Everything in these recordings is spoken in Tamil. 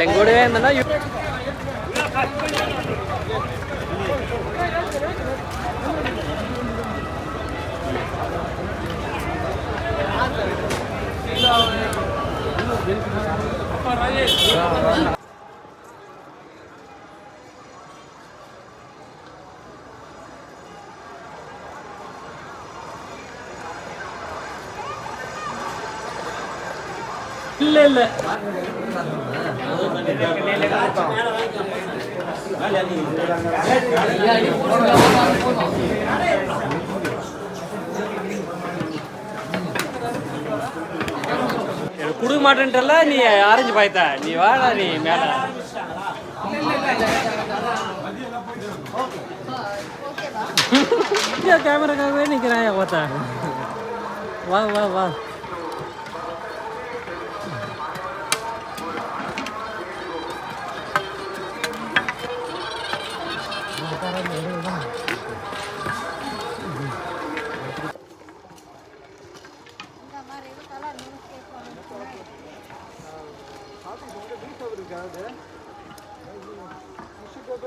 எங்க கூடவே இருந்தேன்னா இல்ல இல்ல. எனக்கு கொடுக்க மாட்டேன்றல நீ ஆரஞ்சு பாய்த்த. நீ வாடா நீ மேல. கேமராக்காகவே நிற்கிறேன் ஓத்த வா வா வா.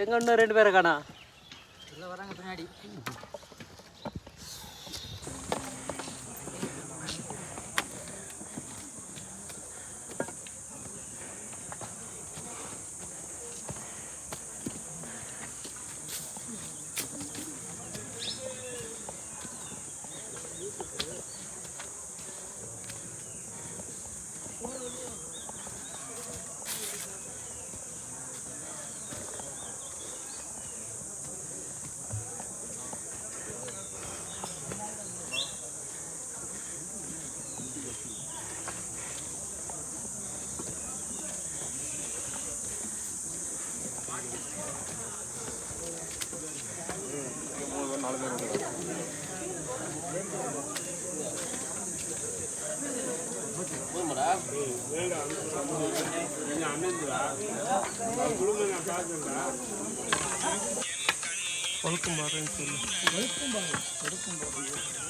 எங்க இன்னும் ரெண்டு பேரை காணா? வராங்க பின்னாடி.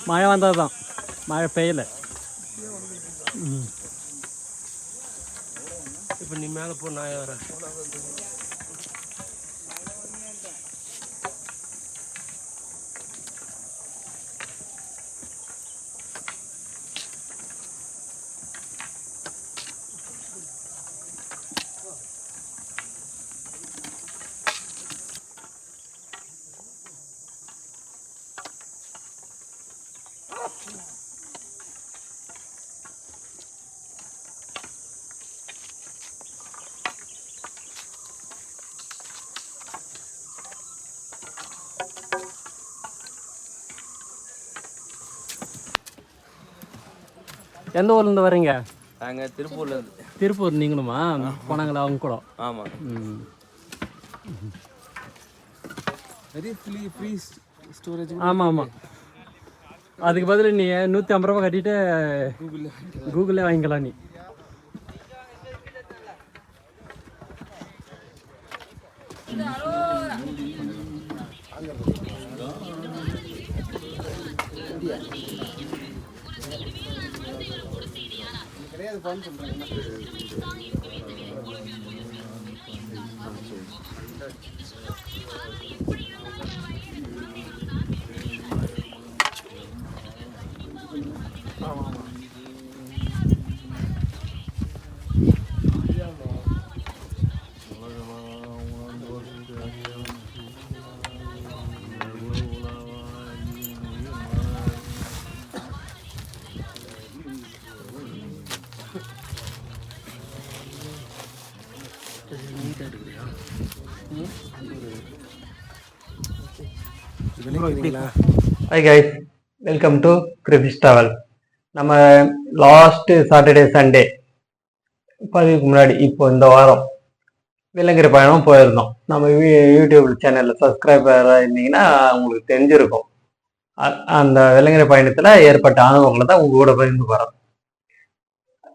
மழை வந்தால் தான் மழை பெய்யல. இப்போ நீ மேலே போ நான் வரேன்? எந்த ஊர்லேருந்து வரீங்க நாங்கள் திருப்பூர்லேருந்து திருப்பூர் நீங்களுமா? போனாங்களா அவங்க கூட? ஆமாம் வெரி ஃப்ரீ ஃப்ரீ ஸ்டோரேஜ் ஆமாம் ஆமாம் அதுக்கு பதில் நீ நூற்றி ஐம்பது ரூபா கட்டிட்டு கூகுளில் வாங்கிக்கலாம் நீ. Vamos a 那个 hi guys welcome to கிரிபிஸ் travel நம்ம லாஸ்ட்டு சாட்டர்டே சண்டே பதிவுக்கு முன்னாடி இப்போ இந்த வாரம் விலங்கிற பயணம் போயிருந்தோம். நம்ம யூ- யூடியூப் சேனலில் சப்ஸ்கிரைபராக இருந்தீங்கன்னா உங்களுக்கு தெரிஞ்சிருக்கும். அந்த விலங்கிற பயணத்தில் ஏற்பட்ட அனுபவங்களை தான் உங்க கூட பகிர்ந்து போகிறோம்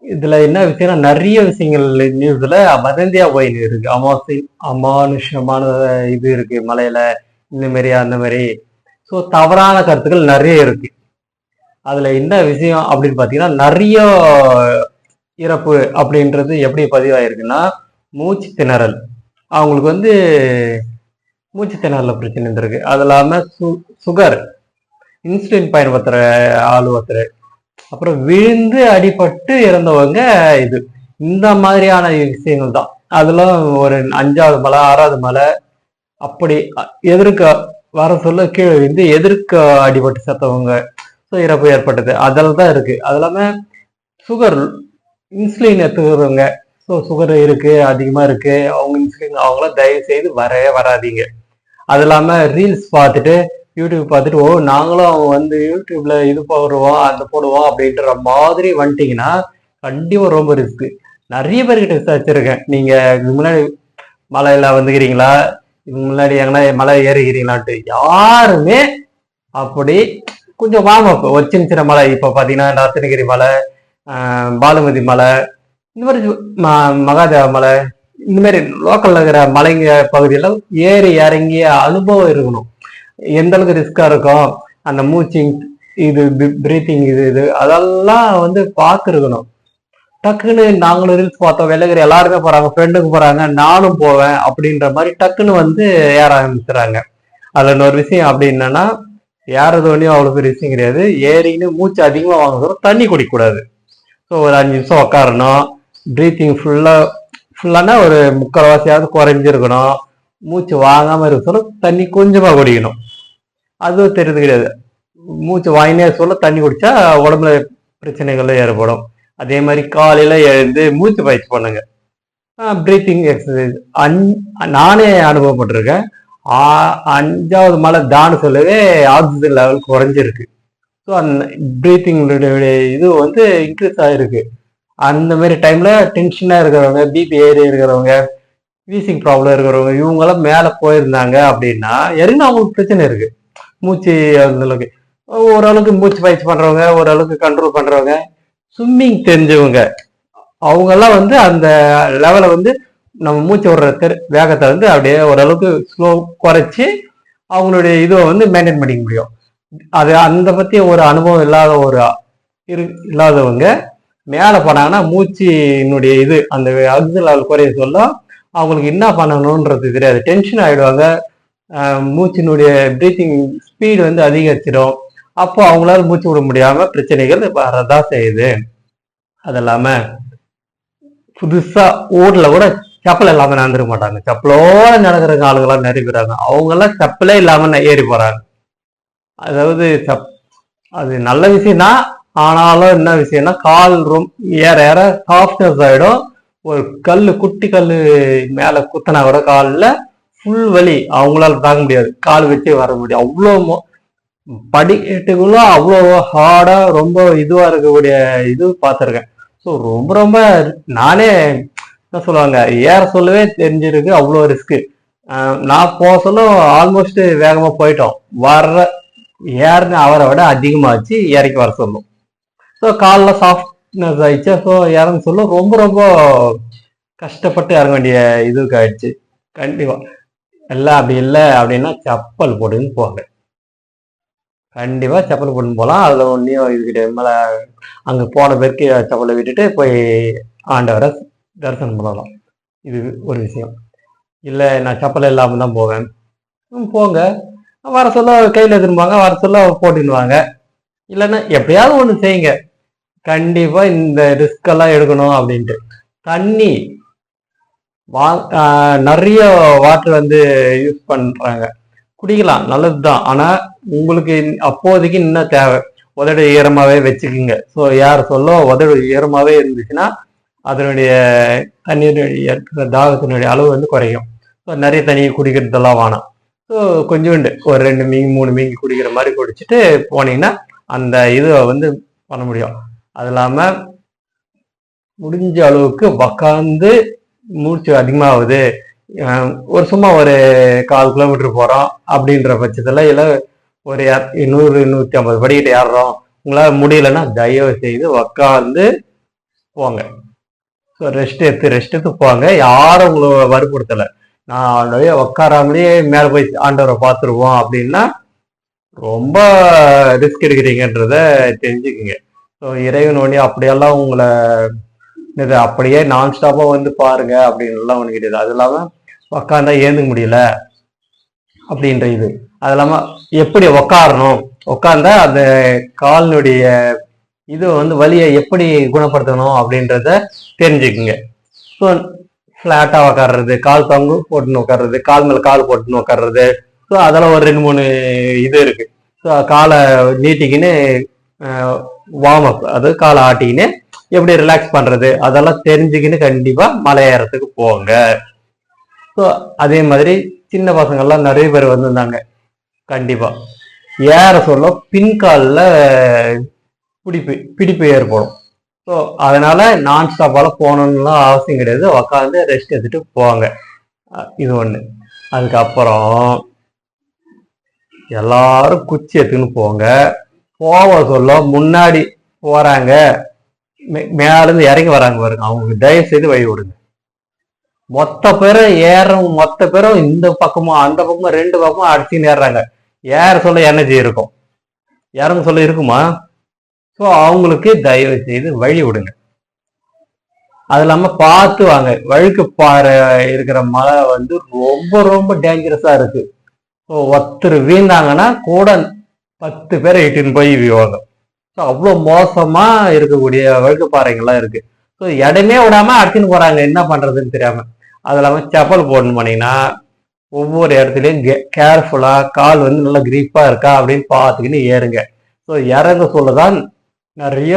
இதில் என்ன விஷயம்னா நிறைய விஷயங்கள் நியூஸில் வதந்தியாக போயின்னு இருக்குது அமாவாசை அமானுஷமான இது இருக்குது மலையில் இந்த மாதிரி அந்த மாதிரி ஸோ தவறான கருத்துக்கள் நிறைய இருக்கு. அதுல என்ன விஷயம் அப்படின்னு பார்த்தீங்கன்னா நிறைய இறப்பு அப்படின்றது எப்படி பதிவாயிருக்குன்னா மூச்சு திணறல். அவங்களுக்கு வந்து மூச்சு திணறல பிரச்சனை இருந்திருக்கு. அது இல்லாம சு சுகர் இன்சுலின் பயன்படுத்துற ஆள் ஒருத்தர். அப்புறம் விழுந்து அடிபட்டு இறந்தவங்க இது. இந்த மாதிரியான விஷயங்கள் தான். அதெல்லாம் ஒரு அஞ்சாவது மலை ஆறாவது மலை அப்படி எதிர்க்க வர சொல்ல கீழே விழுந்து எதிர்க்க அடிபட்டு செத்தவங்க ஸோ இறப்பு ஏற்பட்டது. அதில் தான் இருக்குது அது இல்லாமல் சுகர் இன்சுலின் எடுத்துக்கிறவங்க ஸோ சுகர் இருக்குது அதிகமாக இருக்குது அவங்க இன்சுலின் அவங்களாம் தயவு செய்து வரவே வராதீங்க. அது இல்லாமல் ரீல்ஸ் பார்த்துட்டு யூடியூப் பார்த்துட்டு ஓ நாங்களும் அவங்க வந்து யூடியூப்ல இது போடுவோம் அந்த போடுவோம் அப்படின்ற மாதிரி வந்துட்டீங்கன்னா கண்டிப்பாக ரொம்ப ரிஸ்க்கு நிறைய பேர்கிட்ட விசாரிச்சிருக்கேன். நீங்கள் இதுக்கு முன்னாடி மலையில் வந்துக்கிறீங்களா? முன்னாடி எங்கன்னா மலை ஏறுகிறீங்களான்ட்டு யாருமே அப்படி கொஞ்சம் வார்ம் அப் ஒரு சின்ன சின்ன மலை இப்போ பார்த்தீங்கன்னா ரத்னகிரி மலை பாலுமதி மலை இந்த மாதிரி ம- மகாதேவ மலை இந்த மாதிரி லோக்கல்ல இருக்கிற மலைங்க பகுதியில ஏறி இறங்கிய அனுபவம் இருக்கணும். எந்த அளவுக்கு ரிஸ்கா இருக்கும்? அந்த மூச்சிங் இது பிரீத்திங் இது இது அதெல்லாம் வந்து பார்த்துருக்கணும். டக்குன்னு நாங்களும் ரீல்ஸ் பார்த்தோம். வெள்ளகிரி எல்லாருமே போறாங்க ஃப்ரெண்டுக்கு போறாங்க நானும் போவேன் அப்படின்ற மாதிரி டக்குன்னு வந்து ஏற ஆரம்பிச்சுறாங்க அதுல இன்னொரு விஷயம் அப்படி என்னன்னா ஏறது ஒன்றும் அவ்வளோ பெரிய விஷயம் கிடையாது. ஏறின்னு மூச்சு அதிகமாக வாங்க தண்ணி குடிக்கக்கூடாது. ஸோ ஒரு அஞ்சு நிமிஷம் உட்காரணும் ப்ரீத்திங் ஃபுல்லாக ஃபுல்லானா ஒரு முக்கால்வாசியாவது குறைஞ்சிருக்கணும். மூச்சு வாங்காம இருக்க சொல்ல தண்ணி கொஞ்சமா குடிக்கணும். அதுவும் தெரியுது கிடையாது. மூச்சு வாங்கினே சொல்ல தண்ணி குடிச்சா உடம்புல பிரச்சனைகள் ஏற்படும். அதே மாதிரி காலையில எழுந்து மூச்சு பயிற்சி பண்ணுங்க. ப்ரீத்திங் எக்ஸசைஸ் அஞ் நானே அனுபவப்பட்டிருக்கேன். அஞ்சாவது மலை தான சொல்லவே ஆக்சிஜன் லெவல் குறைஞ்சிருக்கு. ஸோ அந்த ப்ரீத்திங் இது வந்து இன்க்ரீஸ் ஆகிருக்கு அந்த மாதிரி டைம்ல டென்ஷனாக இருக்கிறவங்க பிபி ஏறி இருக்கிறவங்க வீசிங் ப்ராப்ளம் இருக்கிறவங்க இவங்கெல்லாம் மேலே போயிருந்தாங்க அப்படின்னா எதுனா அவங்களுக்கு பிரச்சனை இருக்குது மூச்சு அந்தளவுக்கு ஓரளவுக்கு மூச்சு பயிற்சி பண்ணுறவங்க ஓரளவுக்கு கண்ட்ரோல் பண்ணுறவங்க ஸ்விம்மிங் தெரிஞ்சவங்க அவங்கெல்லாம் வந்து அந்த லெவலை வந்து நம்ம மூச்சு விடுற தெரு- வேகத்தை வந்து அப்படியே ஓரளவுக்கு ஸ்லோ குறைச்சி அவங்களுடைய இதுவை வந்து மெயின்டைன் பண்ணிக்க முடியும். அது அந்த பற்றி ஒரு அனுபவம் இல்லாத ஒரு இரு இல்லாதவங்க மேலே போனாங்கன்னா மூச்சினுடைய இது அந்த ஆக்சிஜன் லெவல் குறைய சொல்ல அவங்களுக்கு என்ன பண்ணணுன்றது தெரியாது. டென்ஷன் ஆகிடுவாங்க மூச்சினுடைய ப்ரீத்திங் ஸ்பீடு வந்து அதிகரிச்சிடும். அப்போ அவங்களால மூச்சு விட முடியாம பிரச்சனைகள் வரதான் செய்யுது. அது இல்லாம புதுசா ஊர்ல கூட செப்பல் இல்லாம நடந்துருக்க மாட்டாங்க. செப்பலோட நடக்கிற ஆளுங்களாம் நிறைய பேர் அவங்க எல்லாம் செப்பலே இல்லாம ஏறி போறாங்க. அதாவது செப் அது நல்ல விஷயம்னா ஆனாலும் என்ன விஷயம்னா கால் ரொம்ப ஏற ஏற சாஃப்ட்னஸ் ஆயிடும். ஒரு கல் குட்டி கல் மேல குத்தினா கூட காலில் ஃபுல் வலி. அவங்களால தாங்க முடியாது. கால் வச்சே வர முடியும் அவ்வளோ படிக்கட்டுகளும் அவ்வளோ ஹார்டா ரொம்ப இதுவா இருக்கக்கூடிய இது பார்த்துருக்கேன். ஸோ ரொம்ப ரொம்ப நானே என்ன சொல்லுவாங்க ஏற சொல்லவே தெரிஞ்சிருக்கு அவ்வளோ ரிஸ்க்கு நான் போக சொல்ல ஆல்மோஸ்ட் வேகமா போயிட்டோம். வர்ற ஏறின அவரை விட அதிகமாச்சு இறக்கி வர சொல்லும். ஸோ காலில் சாஃப்ட்னஸ் ஆயிடுச்சு. ஸோ இறங்க சொல்ல ரொம்ப ரொம்ப கஷ்டப்பட்டு இறங்க வேண்டிய இதுக்கு ஆயிடுச்சு. கண்டிப்பா. எல்லாம் அப்படி இல்லை அப்படின்னா செப்பல் போட்டுன்னு போங்க. கண்டிப்பாக செப்பல் போட்டுன்னு போகலாம் அதில் ஒன்றையும் இது மேலே அங்கே போன பேருக்கு செப்பலை விட்டுட்டு போய் ஆண்டவரை தரிசனம் பண்ணலாம். இது ஒரு விஷயம். இல்லை நான் செப்பல் இல்லாமல் தான் போவேன். ம், போங்க. வர சொல்ல கையில் திரும்புவாங்க வர சொல்ல போட்டுன்னுவாங்க. இல்லைன்னா எப்படியாவது ஒன்று செய்யுங்க. கண்டிப்பாக இந்த ரிஸ்கெல்லாம் எடுக்கணும் அப்படின்ட்டு. தண்ணி வா நிறைய வாட்டர் வந்து யூஸ் பண்ணுறாங்க குடிக்கலாம் நல்லது தான் ஆனா உங்களுக்கு இன்- அப்போதைக்கு இன்னும் தேவை? உதடு ஈரமாவே வச்சுக்கோங்க. ஸோ யார் சொல்ல உதடு ஈரமாவே இருந்துச்சுன்னா அதனுடைய தண்ணீருடைய தாகத்தினுடைய அளவு வந்து குறையும். ஸோ நிறைய தண்ணி குடிக்கிறதெல்லாம் வேணாம். ஸோ கொஞ்சோண்டு ஒரு ரெண்டு மீன் மூணு மீன் குடிக்கிற மாதிரி குடிச்சிட்டு போனீங்கன்னா அந்த இதை வந்து பண்ண முடியும். அது இல்லாமல் முடிஞ்ச அளவுக்கு உக்காந்து மூச்சு அதிகமாகுது. ஒரு சும்மா ஒரு கால் கிலோமீட்டர் போகிறோம் அப்படின்ற பட்சத்தில் இல்லை ஒரு நூறு நூற்றி ஐம்பது படிக்கிட்டு ஏறுறோம். உங்களால் முடியலன்னா தயவு செய்து உக்காந்து போங்க. ஸோ ரெஸ்ட் எடுத்து ரெஸ்ட் எடுத்து போங்க. யாரும் உங்களை வற்புறுத்தலை. நான் ஆல்ரெடி உக்காராமலே மேலே போய் ஆண்டவரை பார்த்துருவோம் அப்படின்னா ரொம்ப ரிஸ்க் எடுக்கிறீங்கன்றத தெரிஞ்சுக்குங்க. ஸோ இறைவன் ஒன்றி அப்படியெல்லாம் உங்களை இது அப்படியே நான் ஸ்டாப்பாக வந்து பாருங்க அப்படின்லாம் ஒன்று கிடையாது அது இல்லாமல் உக்காந்தா ஏந்துக்க முடியல அப்படின்ற இது. அது இல்லாமல் எப்படி உக்காரணும்? உக்காந்தா அந்த காலினுடைய இது வந்து வலியை எப்படி குணப்படுத்தணும் அப்படின்றத தெரிஞ்சுக்குங்க. ஸோ ஃப்ளாட்டாக உக்காடுறது கால் பங்கு போட்டுன்னு உட்காடுறது கால் மேலே கால் போட்டுன்னு உட்காடுறது ஸோ அதெல்லாம் ஒரு ரெண்டு மூணு இது இருக்கு. ஸோ காலை நீட்டிக்கின்னு வார்ம் அப் அது காலை ஆட்டிக்கின்னு எப்படி ரிலாக்ஸ் பண்றது? அதெல்லாம் தெரிஞ்சுக்கின்னு கண்டிப்பா மலை ஏறத்துக்கு போங்க. ஸோ அதே மாதிரி சின்ன பசங்கள்லாம் நிறைய பேர் வந்திருந்தாங்க. கண்டிப்பா. ஏற சொல்ல பின்காலில் பிடிப்பு பிடிப்பு ஏற்படும். ஸோ அதனால நான் ஸ்டாப்பால போகணும்னுலாம் அவசியம் கிடையாது. உக்காந்து ரெஸ்ட் எடுத்துட்டு போவாங்க. இது ஒண்ணு. அதுக்கப்புறம் எல்லாரும் குச்சி எடுத்துன்னு போங்க போக சொல்ல முன்னாடி போறாங்க. மே- இறங்கி வராங்க பாருங்க. அவங்களுக்கு தயவு செய்து வழி விடுங்க. மொத்த பேரும் ஏறும் மொத்த பேரும் இந்த பக்கமும் அந்த பக்கமும் ரெண்டு பக்கமும் அடிச்சுன்னு ஏறுறாங்க. ஏற சொல்ல எனர்ஜி இருக்கும். இறங்க சொல்ல இருக்குமா? ஸோ அவங்களுக்கு தயவு செய்து வழி விடுங்க. அது இல்லாம பார்த்து வாங்க. வழுக்கு பாறை இருக்கிற மலை வந்து ரொம்ப ரொம்ப டேஞ்சரஸாக இருக்கு. ஸோ ஒருத்தர் வீழ்ந்தாங்கன்னா கூட பத்து பேரை இட்டுன்னு போய் வீவாங்க ஸோ அவ்வளோ மோசமாக இருக்கக்கூடிய வழுக்கு பாறைங்கள்லாம் இருக்கு. ஸோ இடமே விடாம அடிச்சுன்னு போறாங்க. என்ன பண்றதுன்னு தெரியாம. அது இல்லாமல் செப்பல் போடணும் ஒவ்வொரு இடத்துலையும் கேர்ஃபுல்லாக கால் வந்து நல்லா கிரீப்பாக இருக்கா அப்படின்னு பார்த்துக்கின்னு ஏறுங்க. ஸோ இறங்க சொல்லதான் நிறைய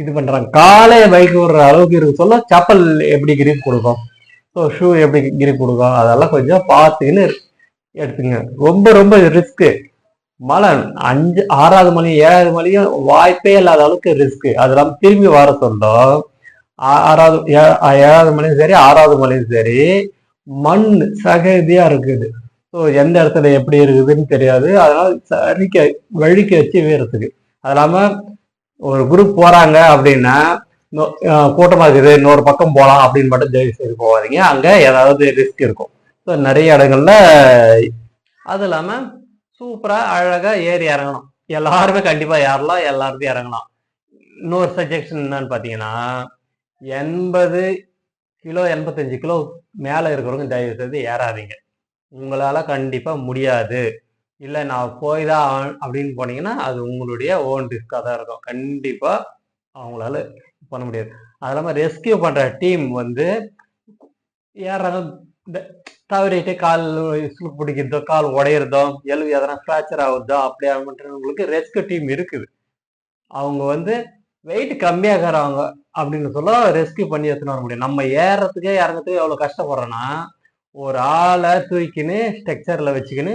இது பண்ணுறாங்க காலே பைக் விடுற அளவுக்கு இருக்கு. சொல்ல செப்பல் எப்படி கிரீப் கொடுக்கும்? ஸோ ஷூ எப்படி கிரீப் கொடுக்கும்? அதெல்லாம் கொஞ்சம் பார்த்துக்கின்னு எடுத்துங்க. ரொம்ப ரொம்ப ரிஸ்க்கு மழை அஞ்சு ஆறாவது மணி ஏழாவது மணியும் வாய்ப்பே இல்லாத அளவுக்கு ரிஸ்க்கு அது இல்லாமல் திரும்பி வர சொல்லும் ஆறாவது ஏ- ஏழாவது மலையும் சரி ஆறாவது மலையும் சரி மண் சகதியா இருக்குது. ஸோ எந்த இடத்துல எப்படி இருக்குதுன்னு தெரியாது. அதனால சரிக்க வழிக்க வச்சு வீரத்துக்கு. அது இல்லாமல் ஒரு குரூப் போறாங்க அப்படின்னா நோ- இருக்குது இன்னொரு பக்கம் போகலாம் அப்படின்னு மட்டும் தயவு செய்து போகாதீங்க. அங்கே ஏதாவது ரிஸ்க் இருக்கும். ஸோ நிறைய இடங்கள்ல அது இல்லாமல் சூப்பராக அழகாக ஏறி இறங்கணும். எல்லாருமே கண்டிப்பாக ஏறலாம் எல்லாருமே இறங்கலாம். இன்னொரு சஜஷன் என்னன்னு பார்த்தீங்கன்னா எண்பது கிலோ எண்பத்தஞ்சு கிலோ மேலே இருக்கிறவங்க தயவு செய்து ஏறாதீங்க. உங்களால் கண்டிப்பாக முடியாது. இல்லை நான் போய் தான் அப்படின்னு போனீங்கன்னா அது உங்களுடைய ஓன் ரிஸ்க்காக தான் இருக்கும். கண்டிப்பாக அவங்களால பண்ண முடியாது. அது இல்லாமல் ரெஸ்கியூ பண்ணுற டீம் வந்து ஏறாங்க இந்த தவறிட்டு கால் பிடிக்கிறதோ கால் உடையிறதோ எலும்பு எதனா ஃப்ராக்சர் ஆகுதோ அப்படி ஆகுன்றவங்களுக்கு ரெஸ்கியூ டீம் இருக்குது. அவங்க வந்து வெயிட் கம்மியாகிறாங்க அப்படின்னு சொல்ல ரெஸ்கியூ பண்ணி எடுத்துன்னு வர முடியும். நம்ம ஏறுறதுக்கே இறங்கறதுக்கு எவ்வளோ கஷ்டப்படுறோன்னா ஒரு ஆளை தூக்கின்னு ஸ்ட்ரக்சரில் வச்சுக்கின்னு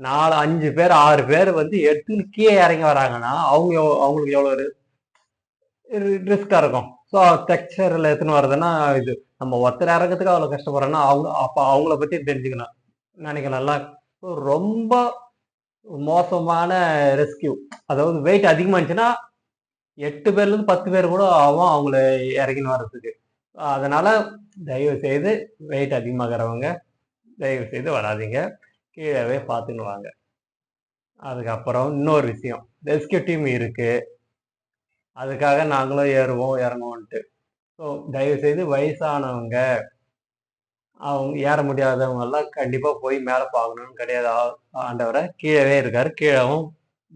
நாலு அஞ்சு பேர் ஆறு பேர் வந்து எடுத்துன்னு கீழே இறங்கி வராங்கன்னா அவங்க அவங்களுக்கு எவ்வளோ ரிஸ்க்காக இருக்கும். ஸோ ஸ்ட்ரக்சரில் எடுத்துன்னு வர்றதுன்னா இது நம்ம ஒருத்தர் இறங்கிறதுக்கு அவ்வளோ கஷ்டப்படுறோன்னா அவங்க அப்போ அவங்கள பற்றி தெரிஞ்சுக்கணும். நினைக்கலாம்ல ரொம்ப மோசமான ரெஸ்கியூ அதாவது வெயிட் அதிகமாக இருந்துச்சுன்னா எட்டு பேர்லேருந்து பத்து பேர் கூட ஆகும் அவங்கள இறங்கின்னு வர்றதுக்கு. அதனால தயவு செய்து வெயிட் அதிகமாகிறவங்க தயவு செய்து வராதீங்க. கீழவே பார்த்துன்னு வாங்க. அதுக்கப்புறம் இன்னொரு விஷயம். ரெஸ்கியூ டீம் இருக்கு. அதுக்காக நாங்களும் ஏறுவோம் இறங்குவோன்ட்டு. ஸோ தயவு செய்து வயசானவங்க அவங்க ஏற முடியாதவங்கெல்லாம் கண்டிப்பாக போய் மேலே பார்க்கணும்னு கிடையாது. ஆ- ஆண்டவரை கீழவே இருக்காரு. கீழவும்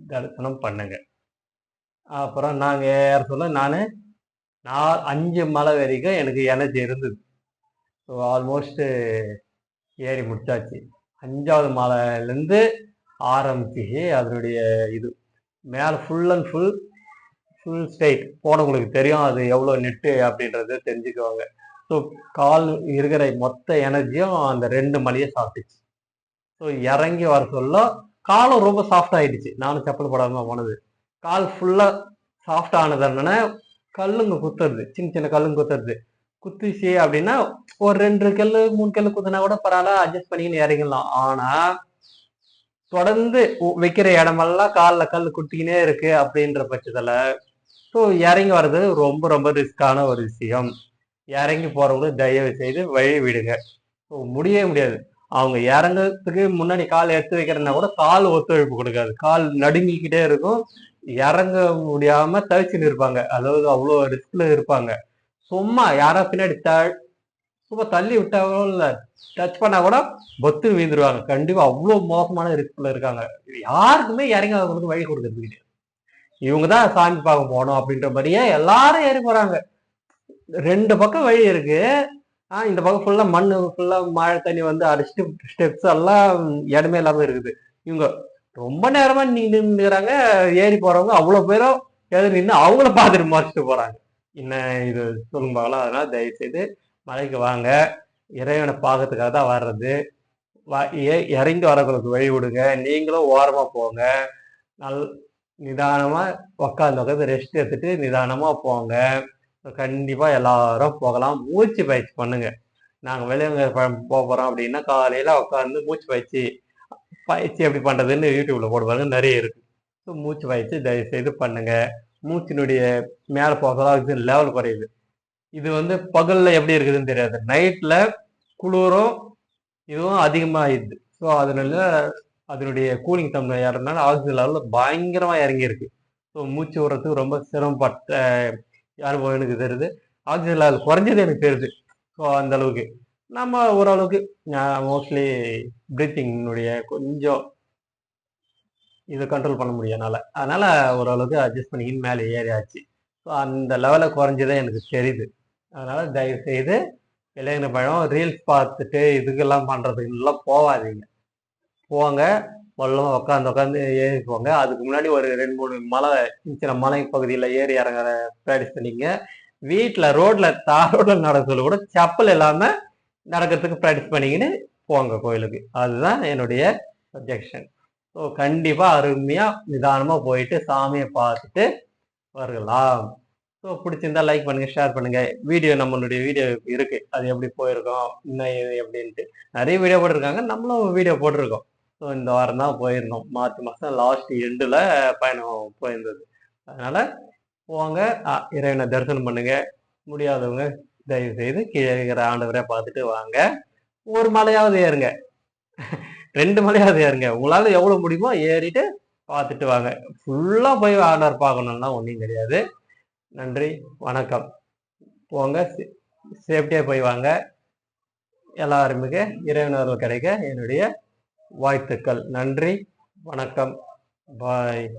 தரிசனம் பண்ணுங்க. அப்புறம் நாங்கள் ஏற சொல்ல நான் நான் அஞ்சு மலை வரைக்கும் எனக்கு எனர்ஜி இருந்தது. ஸோ ஆல்மோஸ்ட்டு ஏறி முடிச்சாச்சு. அஞ்சாவது மலையிலேருந்து ஆரம்பிச்சு அதனுடைய இது. மேலே full and full full straight போனவங்களுக்கு தெரியும் அது எவ்வளோ நெட்டு அப்படின்றத தெரிஞ்சுக்குவாங்க. ஸோ கால் இருக்கிற மொத்த எனர்ஜியும் அந்த ரெண்டு மலையை சாப்பிட்டுச்சு ஸோ இறங்கி வர சொல்ல காலம் ரொம்ப சாஃப்ட் ஆயிடுச்சு. நானும் செப்பல் போடாமல் போனது. கால் ஃபுல்லாக சாஃப்ட் ஆனதுன்னா கல்லுங்க குத்துறது. சின்ன சின்ன கல்லுங்க குத்துறது. குத்துச்சு அப்படின்னா ஒரு ரெண்டு கல்லு மூணு கல்லு குத்துனா கூட பரவாயில்ல அட்ஜஸ்ட் பண்ணிக்கின்னு இறங்கிடலாம். ஆனா தொடர்ந்து வைக்கிற இடமெல்லாம் காலில் கல் குட்டிக்கினே இருக்கு அப்படின்ற பட்சத்துல ஸோ இறங்கி வர்றது ரொம்ப ரொம்ப ரிஸ்கான ஒரு விஷயம். இறங்கி போறவங்க தயவு செய்து வழி விடுங்க. ஸோ முடியவே முடியாது. அவங்க இறங்குறதுக்கு முன்னாடி கால் எடுத்து வைக்கிறதுனா கூட கால் ஒத்துழைப்பு கொடுக்காது. கால் நடுங்கிக்கிட்டே இருக்கும். இறங்க முடியாம தவிச்சுன்னு இருப்பாங்க. அதாவது அவ்வளோ ரிஸ்க்ல இருப்பாங்க. சும்மா யாரா பின்னாடி த சும்மா தள்ளி விட்டாலும் இல்லை டச் பண்ணா கூட பத்து வீந்துருவாங்க. கண்டிப்பா அவ்வளோ மோசமான ரிஸ்க்ல இருக்காங்க. யாருக்குமே இறங்கி அவங்களுக்கு வழி கொடுக்கறது கிடையாது இவங்க தான் சாமி பார்க்க போகணும் அப்படின்ற மாதிரியே எல்லாரும் ஏறி போறாங்க. ரெண்டு பக்கம் வழி இருக்கு. ஆஹ் இந்த பக்கம் ஃபுல்லா மண் ஃபுல்லா மழை தண்ணி வந்து அடிச்சுட்டு ஸ்டெப்ஸ் எல்லாம் இடமே இல்லாம இருக்குது. இவங்க ரொம்ப நேரமா நின்று நின்றுறாங்க ஏறி போறவங்க அவ்வளவு பேரும் எழுதி நின்று அவங்கள பார்த்துட்டு மறைச்சிட்டு போறாங்க. என்ன இது? சொல்லுங்க பார்க்கலாம். அதனால தயவு செய்து மலைக்கு வாங்க. இறைவனை பார்க்கறதுக்காக தான் வர்றது. வா- ஏ- இறங்கி வரவங்களுக்கு வழி விடுங்க நீங்களும் ஓரமா போங்க. நல் நிதானமா உட்காந்து உட்காந்து ரெஸ்ட் எடுத்துட்டு நிதானமா போங்க. கண்டிப்பா எல்லாரும் போகலாம். மூச்சு பயிற்சி பண்ணுங்க. நாங்கள் வெளியே போக போறோம் அப்படின்னா காலையில உட்காந்து மூச்சு பயிற்சி பயிற்சி எப்படி பண்ணுறதுன்னு யூடியூப்பில் போடுவாங்க. நிறைய இருக்குது ஸோ மூச்சு பயிற்சி தயவு செய்து பண்ணுங்கள் மூச்சினுடைய மேலே போகிறதா இது லெவல் குறையுது. இது வந்து பகலில் எப்படி இருக்குதுன்னு தெரியாது. நைட்டில் குளிரும் இதுவும் அதிகமாகிடுது ஸோ அதனால அதனுடைய கூலிங் தன்மை ஏறதுனால ஆக்சிஜன் லெவலில் பயங்கரமாக இறங்கியிருக்கு. ஸோ மூச்சு விடுறதுக்கு ரொம்ப சிரமப்பட்ட அனுபவம் எனக்கு தெரியுது. ஆக்சிஜன் லெவல் குறைஞ்சது எனக்கு தெரியுது. ஸோ அந்த அளவுக்கு. நம்ம ஓரளவுக்கு மோஸ்ட்லி ப்ரீத்திங்னுடைய கொஞ்சம் இதை கண்ட்ரோல் பண்ண முடியும் என்னால். அதனால் ஓரளவுக்கு அட்ஜஸ்ட் பண்ணிக்கின்னு மேலே ஏறியாச்சு ஸோ அந்த லெவலில் குறைஞ்சதே எனக்கு தெரியுது. அதனால் தயவு செய்து இளைஞர் பழம் ரீல்ஸ் பார்த்துட்டு இதுக்கெல்லாம் பண்ணுறதுக்குலாம் போகாதீங்க போங்க வெள்ளம் உட்காந்து உட்காந்து ஏறி போங்க. அதுக்கு முன்னாடி ஒரு ரெண்டு மூணு மலை சின்ன மலை பகுதியில் ஏறி இறங்குற ப்ராக்டிஸ் பண்ணிங்க வீட்டில் ரோட்டில் தார் ரோட்ல நடக்கிறதுல கூட செப்பல் இல்லாமல் நடக்கிறதுக்கு ப்ராக்டிஸ் பண்ணிக்கின்னு போங்க கோயிலுக்கு. அதுதான் என்னுடைய சஜஷன் ஸோ கண்டிப்பாக அருமையாக நிதானமாக போயிட்டு சாமியை பார்த்துட்டு வரலாம். ஸோ பிடிச்சிருந்தா லைக் பண்ணுங்கள் ஷேர் பண்ணுங்கள் வீடியோ நம்மளுடைய வீடியோ இருக்குது அது எப்படி போயிருக்கோம் இன்னும் இது எப்படின்ட்டு நிறைய வீடியோ போட்டிருக்காங்க. நம்மளும் வீடியோ போட்டிருக்கோம். ஸோ இந்த வாரம் தான் போயிருந்தோம். மார்ச் மாதம் லாஸ்ட் எண்டில் பயணம் போயிருந்தது. அதனால் போங்க. இறைவனை தரிசனம் பண்ணுங்கள் முடியாதவங்க தயவு செய்து கீழே இருக்கிற ஆண்டவரை பார்த்துட்டு வாங்க. ஒரு மலையாவது ஏறுங்க. ரெண்டு மலையாவது ஏறுங்க. உங்களால எவ்வளவு முடியுமோ ஏறிட்டு பார்த்துட்டு வாங்க. ஃபுல்லா போய் ஆண்டவர் பார்க்கணும்னா ஒன்றும் கிடையாது. நன்றி வணக்கம். போங்க சேஃப்டியா போய் வாங்க. எல்லாருமே இறைவனர்கள் கிடைக்க என்னுடைய வாழ்த்துக்கள். நன்றி வணக்கம். பாய்